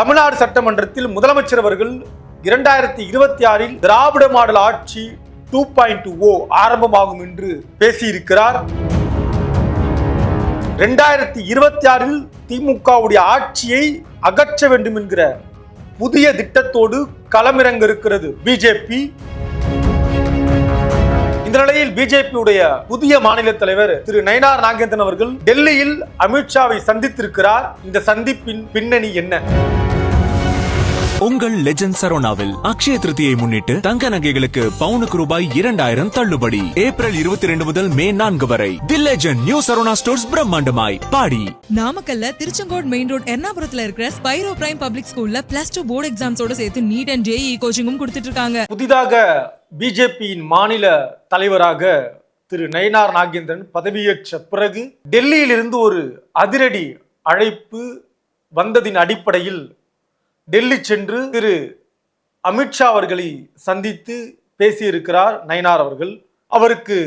தமிழ்நாடு சட்டமன்றத்தில் முதலமைச்சர் அவர்கள் இரண்டாயிரத்தி இருபத்தி ஆறில் திராவிட மாடல் ஆட்சி டூ பாயிண்ட் ஓ ஆரம்பமாகும் என்று பேசியிருக்கிறார். இரண்டாயிரத்தி இருபத்தி ஆறில் திமுகவுடைய ஆட்சியை அகற்ற வேண்டும் என்கிற புதிய திட்டத்தோடு களமிறங்க இருக்கிறது பிஜேபி இந்த நிலையில் பிஜேபியுடைய புதிய மாநில தலைவர் திரு நயனார் நாகேந்திரன் அவர்கள் டெல்லியில் அமித்ஷாவை சந்தித்திருக்கிறார். இந்த சந்திப்பின் பின்னணி என்ன? உங்கள் லெஜண்ட் சரோனாவில் அக்ஷய திருதியை முன்னிட்டு தங்க நகைகளுக்கு பவுனுக்கு ரூபாய் இரண்டாயிரம் தள்ளுபடி. ஏப்ரல் இருபத்தி ரெண்டு முதல் மே நான்கு வரை the legend new Saravana stores பிரம்மாண்டமாய் பாடி. நாமக்கல்ல திருச்செங்கோடு மெயின் ரோட் எர்ணாபுரத்துல இருக்கிற ஸ்பைரோ பிரைம் பப்ளிக் ஸ்கூல்ல பிளஸ் டூ போர்டு எக்ஸாம்ஸோட சேர்த்து நீட் அண்ட் ஜேஇ கோச்சிங்கும் கொடுத்துட்டு இருக்காங்க. புதிதாக பிஜேபியின் மாநில தலைவராக திரு நயினார் நாகேந்திரன் பதவியேற்ற பிறகு டெல்லியிலிருந்து ஒரு அதிரடி அழைப்பு வந்ததின் அடிப்படையில் டெல்லி சென்று திரு அமித்ஷா அவர்களை சந்தித்து பேசியிருக்கிறார் நயனார் அவர்கள். அவருக்கு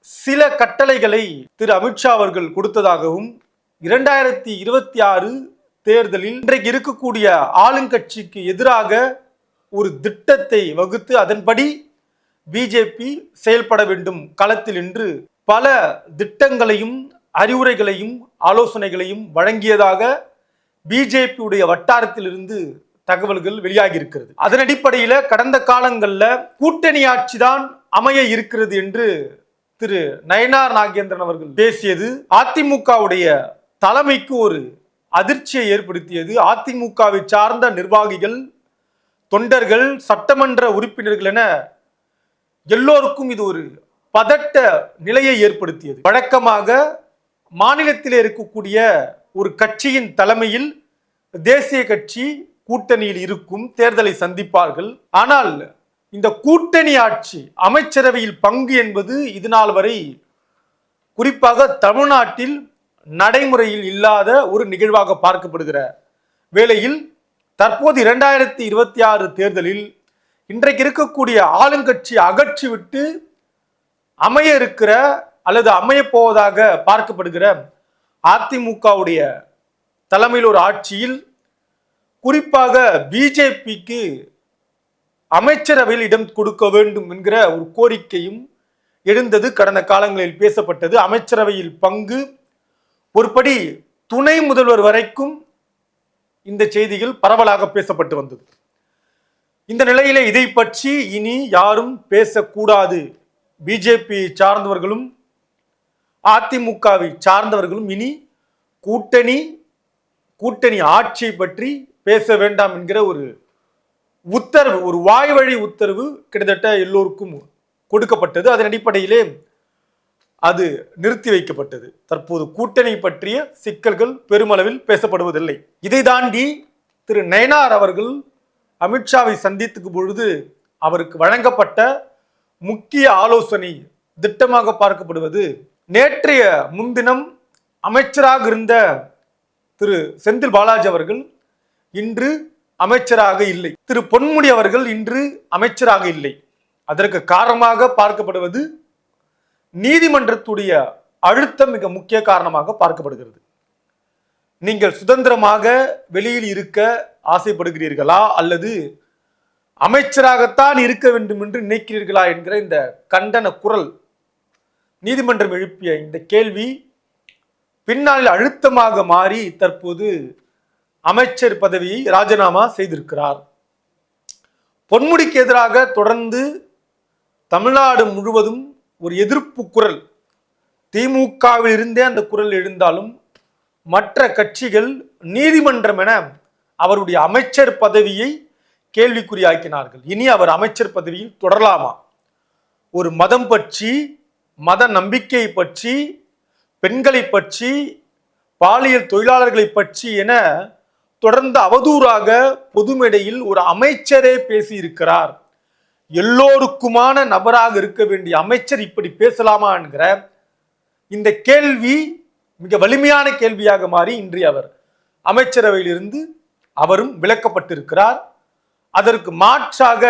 சில கட்டளைகளை திரு அமித்ஷா அவர்கள் கொடுத்ததாகவும் இரண்டாயிரத்தி இருபத்தி ஆறு தேர்தலில் இன்றைக்கு இருக்கக்கூடிய ஆளுங்கட்சிக்கு எதிராக ஒரு திட்டத்தை வகுத்து அதன்படி பிஜேபி செயல்பட வேண்டும். களத்தில் என்று பல திட்டங்களையும் அறிவுரைகளையும் ஆலோசனைகளையும் வழங்கியதாக பிஜேபியுடைய வட்டாரத்திலிருந்து தகவல்கள் வெளியாகி இருக்கிறது அதன் அடிப்படையில் கடந்த காலங்களில் கூட்டணி ஆட்சி தான் அமைய இருக்கிறது என்று திரு நயனார் நாகேந்திரன் அவர்கள் பேசியது அதிமுகவுடைய தலைமைக்கு ஒரு அதிர்ச்சியை ஏற்படுத்தியது. அதிமுகவை சார்ந்த நிர்வாகிகள் தொண்டர்கள் சட்டமன்ற உறுப்பினர்கள் என எல்லோருக்கும் இது ஒரு பதட்ட நிலையை ஏற்படுத்தியது. வழக்கமாக மாநிலத்தில் இருக்கக்கூடிய ஒரு கட்சியின் தலைமையில் தேசிய கட்சி கூட்டணியில் இருக்கும் தேர்தலை சந்திப்பார்கள். ஆனால் இந்த கூட்டணி ஆட்சி அமைச்சரவையில் பங்கு என்பது இது நாள் வரை குறிப்பாக தமிழ்நாட்டில் நடைமுறையில் இல்லாத ஒரு நிகழ்வாக பார்க்கப்படுகிற வேளையில் தற்போது இரண்டாயிரத்தி இருபத்தி ஆறு தேர்தலில் இன்றைக்கு இருக்கக்கூடிய ஆளுங்கட்சி அகற்றிவிட்டு அமைய இருக்கிற அல்லது அமையப்போவதாக பார்க்கப்படுகிற அதிமுகவுடைய தலைமையில் ஒரு ஆட்சியில் குறிப்பாக பிஜேபிக்கு அமைச்சரவையில் இடம் கொடுக்க வேண்டும் என்கிற ஒரு கோரிக்கையும் எழுந்தது கடந்த காலங்களில் பேசப்பட்டது. அமைச்சரவையில் பங்கு ஒருபடி துணை முதல்வர் வரைக்கும் இந்த செய்திகள் பரவலாக பேசப்பட்டு வந்தது. இந்த நிலையில இதை பற்றி இனி யாரும் பேசக்கூடாது. பிஜேபி சார்ந்தவர்களும் அதிமுகவை சார்ந்தவர்களும் இனி கூட்டணி கூட்டணி ஆட்சியை பற்றி பேச வேண்டாம் என்கிற ஒரு உத்தரவு ஒரு வாய் வழி உத்தரவு கிட்டத்தட்ட எல்லோருக்கும் கொடுக்கப்பட்டது. அதன் அடிப்படையிலே அது நிறுத்தி வைக்கப்பட்டது. தற்போது கூட்டணி பற்றிய சிக்கல்கள் பெருமளவில் பேசப்படுவதில்லை. இதை தாண்டி திரு நயனார் அவர்கள் அமித்ஷாவை சந்தித்துக்கு பொழுது அவருக்கு வழங்கப்பட்ட முக்கிய ஆலோசனை திட்டமாக பார்க்கப்படுவது நேற்றைய முன்தினம் அமைச்சராக இருந்த திரு செந்தில் பாலாஜி அவர்கள் இன்று அமைச்சராக இல்லை. திரு பொன்முடி அவர்கள் இன்று அமைச்சராக இல்லை. அதற்கு காரணமாக பார்க்கப்படுவது நீதிமன்றத்துடைய அழுத்தம் மிக முக்கிய காரணமாக பார்க்கப்படுகிறது. நீங்கள் சுதந்திரமாக வெளியில் இருக்க ஆசைப்படுகிறீர்களா? அல்லது அமைச்சராகத்தான் இருக்க வேண்டும் என்று நினைக்கிறீர்களா? என்கிற இந்த கண்டன குரல் நீதிமன்றம் எழுப்பிய இந்த கேள்வி பின்னால் அழுத்தமாக மாறி தற்போது அமைச்சர் பதவியை ராஜினாமா செய்திருக்கிறார். பொன்முடிக்கு எதிராக தொடர்ந்து தமிழ்நாடு முழுவதும் ஒரு எதிர்ப்பு குரல். திமுகவில் இருந்தே அந்த குரல் எழுந்தாலும் மற்ற கட்சிகள் நீதிமன்றம் என அவருடைய அமைச்சர் பதவியை கேள்விக்குறியாக்கினார்கள் இனி அவர் அமைச்சர் பதவியில் தொடரலாமா? ஒரு மதம் பற்றி மத நம்பிக்கை பற்றி பெண்களை பற்றி பாலியல் தொழிலாளர்களை பற்றி என தொடர்ந்து அவதூறாக பொதுமேடையில் ஒரு அமைச்சரே பேசியிருக்கிறார். எல்லோருக்குமான நபராக இருக்க வேண்டிய அமைச்சர் இப்படி பேசலாமா என்கிற இந்த கேள்வி மிக வலிமையான கேள்வியாக மாறி இன்று அவர் அமைச்சரவையிலிருந்து அவரும் விலக்கப்பட்டிருக்கிறார் அதற்கு மாற்றாக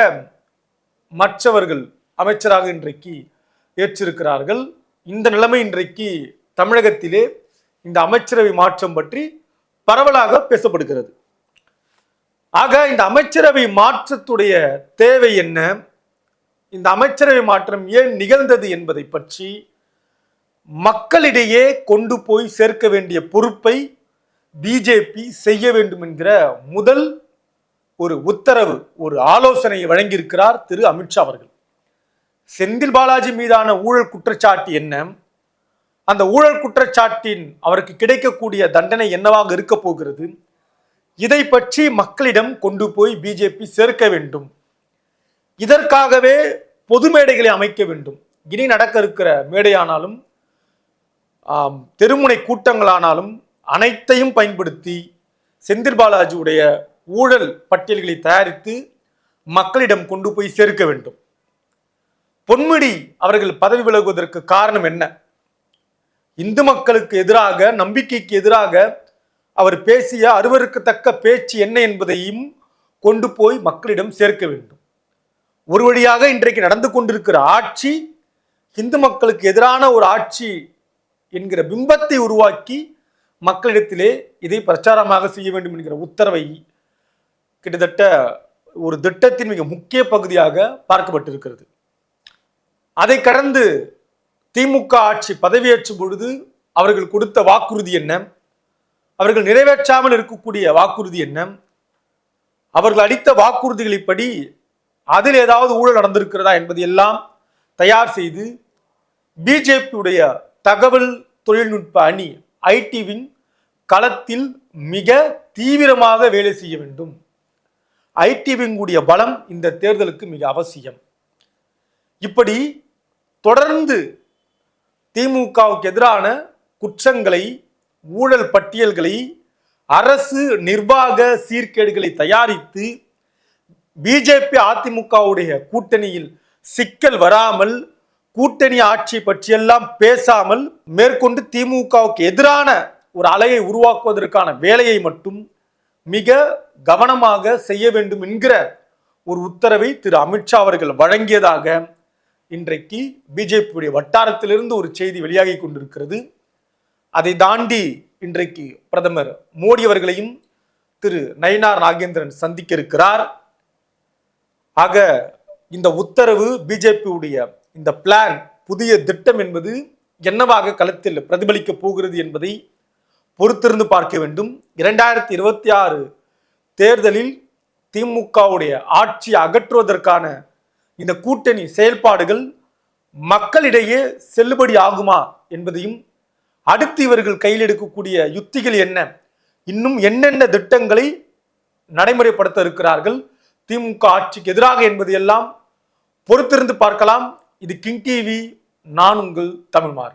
மற்றவர்கள் அமைச்சராக இன்றைக்கு ஏற்றிருக்கிறார்கள். இந்த நிலைமை இன்றைக்கு தமிழகத்திலே இந்த அமைச்சரவை மாற்றம் பற்றி பரவலாக பேசப்படுகிறது. ஆக இந்த அமைச்சரவை மாற்றத்துடைய தேவை என்ன? இந்த அமைச்சரவை மாற்றம் ஏன் நிகழ்ந்தது என்பதை பற்றி மக்களிடையே கொண்டு போய் சேர்க்க வேண்டிய பொறுப்பை பிஜேபி செய்ய வேண்டும் என்கிற முதல் ஒரு உத்தரவு ஒரு ஆலோசனையை வழங்கியிருக்கிறார் திரு அமித்ஷா அவர்கள். செந்தில் பாலாஜி மீதான ஊழல் குற்றச்சாட்டு என்ன? அந்த ஊழல் குற்றச்சாட்டின் அவருக்கு கிடைக்கக்கூடிய தண்டனை என்னவாக இருக்க போகிறது? இதை பற்றி மக்களிடம் கொண்டு போய் பிஜேபி சேர்க்க வேண்டும். இதற்காகவே பொது மேடைகளை அமைக்க வேண்டும். இனி நடக்க இருக்கிற மேடையானாலும் தெருமுனை கூட்டங்களானாலும் அனைத்தையும் பயன்படுத்தி செந்தில் பாலாஜியுடைய ஊழல் பட்டியல்களை தயாரித்து மக்களிடம் கொண்டு போய் சேர்க்க வேண்டும். பொன்முடி அவர்கள் பதவி விலகுவதற்கு காரணம் என்ன? இந்து மக்களுக்கு எதிராக நம்பிக்கைக்கு எதிராக அவர் பேசிய அருவருக்கத்தக்க பேச்சு என்ன என்பதையும் கொண்டு போய் மக்களிடம் சேர்க்க வேண்டும். ஒரு வழியாக இன்றைக்கு நடந்து கொண்டிருக்கிற ஆட்சி இந்து மக்களுக்கு எதிரான ஒரு ஆட்சி என்கிற பிம்பத்தை உருவாக்கி மக்களிடத்திலே இதை பிரச்சாரமாக செய்ய வேண்டும் என்கிற உத்தரவை கிட்டத்தட்ட ஒரு திட்டத்தின் மிக முக்கிய பகுதியாக பார்க்கப்பட்டிருக்கிறது. அதை கடந்து திமுக ஆட்சி பதவியேற்றும் பொழுது அவர்கள் கொடுத்த வாக்குறுதி என்ன? அவர்கள் நிறைவேற்றாமல் இருக்கக்கூடிய வாக்குறுதி என்ன? அவர்கள் அளித்த வாக்குறுதிகளின்படி அதில் ஏதாவது ஊழல் நடந்திருக்கிறதா என்பதையெல்லாம் தயார் செய்து பிஜேபியுடைய தகவல் தொழில்நுட்ப அணி ஐடிவின் களத்தில் மிக தீவிரமாக வேலை செய்ய வேண்டும். ஐடிவிங்குடைய பலம் இந்த தேர்தலுக்கு மிக அவசியம். இப்படி தொடர்ந்து திமுகவுக்கு எதிரான குற்றங்களை ஊழல் பட்டியல்களை அரசு நிர்வாக சீர்கேடுகளை தயாரித்து பிஜேபி அதிமுகவுடைய கூட்டணியில் சிக்கல் வராமல் கூட்டணி ஆட்சி பற்றியெல்லாம் பேசாமல் மேற்கொண்டு திமுகவுக்கு எதிரான ஒரு அலையை உருவாக்குவதற்கான வேலையை மட்டும் மிக கவனமாக செய்ய வேண்டும் என்கிற ஒரு உத்தரவை திரு அமித்ஷா அவர்கள் வழங்கியதாக இன்றைக்கு பிஜேபியுடைய வட்டாரத்திலிருந்து ஒரு செய்தி வெளியாகி கொண்டிருக்கிறது. அதை தாண்டி இன்றைக்கு பிரதமர் மோடி அவர்களையும் திரு நயினார் நாகேந்திரன் சந்திக்க இருக்கிறார். ஆக இந்த உத்தரவு பிஜேபியுடைய இந்த பிளான் புதிய திட்டம் என்பது என்னவாக களத்தில் பிரதிபலிக்க போகிறது என்பதை பொறுத்திருந்து பார்க்க வேண்டும். இரண்டாயிரத்தி இருபத்தி ஆறு தேர்தலில் திமுகவுடைய ஆட்சி அகற்றுவதற்கான இந்த கூட்டணி செயல்பாடுகள் மக்களிடையே செல்லுபடி ஆகுமா என்பதையும் அடுத்து இவர்கள் கையில் எடுக்கக்கூடிய யுத்திகள் என்ன இன்னும் என்னென்ன திட்டங்களை நடைமுறைப்படுத்த இருக்கிறார்கள் திமுக ஆட்சிக்கு எதிராக என்பதையெல்லாம் பொறுத்திருந்து பார்க்கலாம். இது கிங் டிவி நான் உங்கள் தமிழ்மார்